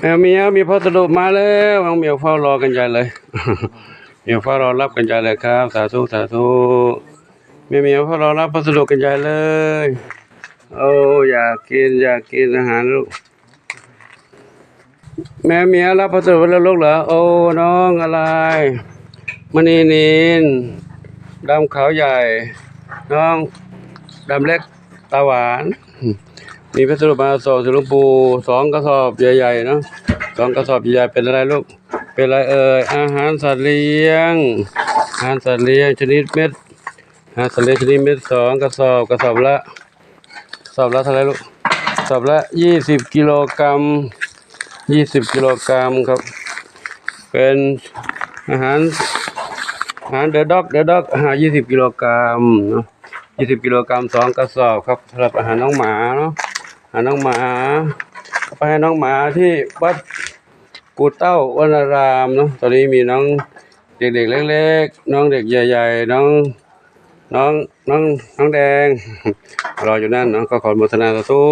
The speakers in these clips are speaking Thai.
แมวเมียวมีพัสดุมาแล้วน้องเมียวเฝ้ารอกันใหญ่เลยเมียวเฝ้ารอรับกันใหญ่เลยครับ สาธุสาธุแม่เมียวเฝ้ารอรับพัสดุกันใหญ่เลยโอ้อยากกินอยากกินอาหารลูกแม่เมียรับพัสดุแล้วลูกเหรอโอ้น้องอะไรมณีนินดำขาวใหญ่ น้องดำเล็กตาหวาน มีพัสดุมาส่งถึงหลวงปูสองกระสอบใหญ่ๆเนาะสองกระสอบใหญ่ๆเป็นอะไรลูก เป็นอะไรเอ่ยอาหารสัตว์เลี้ยง อาหารสัตว์เลี้ยงชนิดเม็ดอาหารสัตว์เลี้ยงชนิดเม็ดสองกระสอบกระสอบละกระสอบละเท่าไรลูกกระสอบละยี่สิบกิโลกรัมยี่สิบกิโลกรัมครับ เป็นอาหารอาหารเดอะด็อกเดอะด็อกอาหารยี่สิบกิโลกรัมเนาะยี่สิบกิโลกรัมสองกระสอบครับสำหรับอาหารน้องหมาเนาะ น้องหมาไปให้น้องหมาที่วัดกูเต้าวนารามเนาะตอนนี้มีน้องเด็กๆเล็กๆ น้องเด็กใหญ่ๆ น้องน้องน้องน้องแดง รออยู่นั่นเนาะก็ขออนุโมทนาสาธุ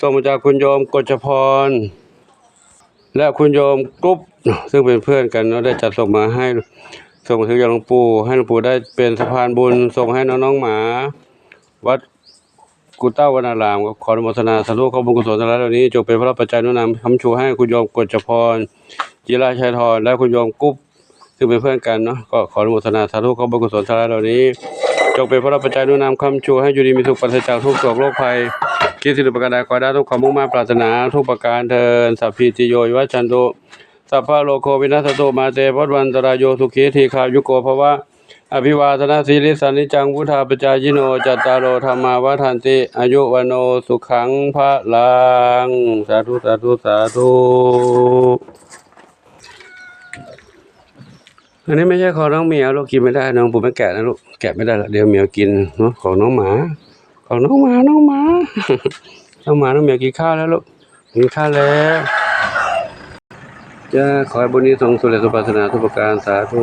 ส่งมาจากคุณโยมกฎจพร และคุณโยมกรุ๊ปซึ่งเป็นเพื่อนกันเนาะได้จัดส่งมาให้ส่งมาถึงยังหลวงปู่ให้หลวงปู่ได้เป็นสะพานบุญส่งให้น้องๆหมา วัด กุต้าวนารามก็ขออนุโมทนาสาธุขอบุญกุศลทั้งหลายเหล่านี้จงเป็นพระปัจจัยนุนำคำชูให้คุณโยมกฎจพรจิราชัยทรและคุณโยมกุ๊บซึ่งเป็นเพื่อนกันเนาะก็ขออนุโมทนาสาธุขอบุญกุศลทั้งหลายเหล่านี้จงเป็นพระปัจจัยนุนำคำชูให้อยู่ดีมีสุขปราศจากทุกโศกโรคภัยคิดสิ่งประการใดขอได้ทุกความมุ่งมั่นปรารถนาทุกประการเทินสัพพิติโยวิวัชันตุสัพพะโลโควินัสตุมาเตวัฏวันตรายโยสุขีทีขายุโกภวะ อภิวาทนาสีลิสานิจังวุธาปจายโนจัตตารโอธรรมาวัฏันติ อายุวันโนสุขังพระลัง สาธุ สาธุ สาธุอันนี้ไม่ใช่ของน้องเหมียวลูกกินไม่ได้น้องปูไม่แกะนะลูกแกะไม่ได้ละเดี๋ยวเหมียวกินเนาะของน้องหมา ของน้องหมาน้องหมาน้องหมาน้องเหมียวกินข้าวแล้วลูกกินข้าวแล้วจะขอให้บุญนี้ทรงสุเรศสุปรารถนาทุกประการสาธุ